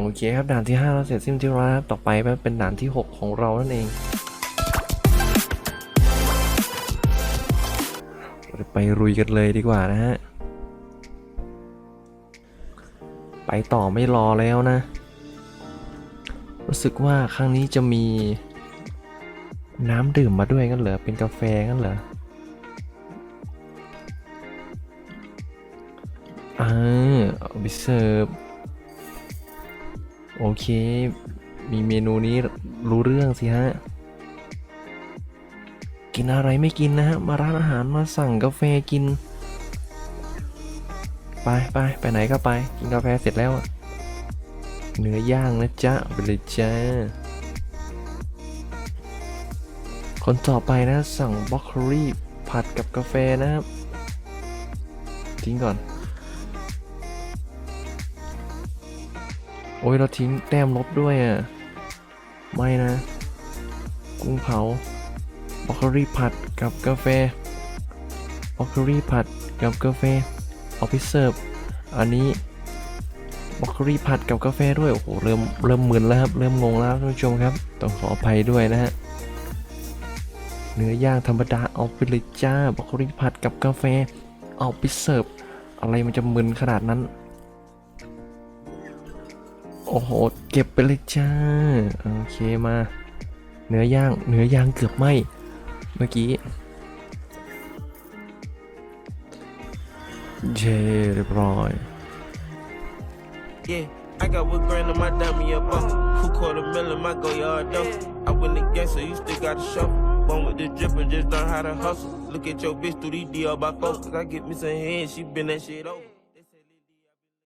โอเคครับด่านที่5เราเสร็จสิ้นที่แล้วนะครับต่อไปเป็นด่านที่ 6 ของเรานั่นเองเราไปรุยกันเลยดีกว่านะฮะไปต่อไม่รอแล้วนะ รู้สึกว่าครั้งนี้จะมี น้ำดื่มมาด้วยงั้นเหรอเป็นกาแฟงั้นเหรออ่าเอาไปเสิร์ฟ โอเค มีเมนูนี้รู้เรื่องสิฮะ กินอะไรไม่กินนะฮะ มาร้านอาหารมาสั่งกาแฟกิน ไปไปไปไหนก็ไป กินกาแฟเสร็จแล้วเนื้อย่างนะจ๊ะไปเลยจ้าคนต่อไปนะสั่งบล็อกโคลีผัดกับกาแฟนะครับทิ้งก่อน โอ้ยเราทิ้งแต้มลบด้วยอะ ไม่นะ กุ้งเผาบล็อกโคลี่ผัดกับกาแฟบล็อกโคลี่ผัดกับกาแฟเอาไปเสิร์ฟอันนี้บล็อกโคลี่ผัดกับกาแฟด้วย โอ้โห เริ่มเริ่มมึนแล้วครับ เริ่มงงแล้วท่านผู้ชมครับ ต้องขออภัยด้วยนะฮะ เนื้อย่างธรรมดาเอาไปเลยจ้าบล็อกโคลี่ผัดกับกาแฟ เอาไปเสิร์ฟ อะไรมันจะมึนขนาดนั้น โอ้โห เก็บไปเลยจ้า โอเคมา เนื้อย่าง เนื้อย่างเกือบไหมเมื่อกี้เย่เรียบร้อย Yeah, I got what grand in my dummy up up. Who quarter million my go yard though? I win the game, so you still got a show. One with the drip and just learn how to hustle. Look at your bitch through these DR by folks. Cause I get me some head, she been that shit over.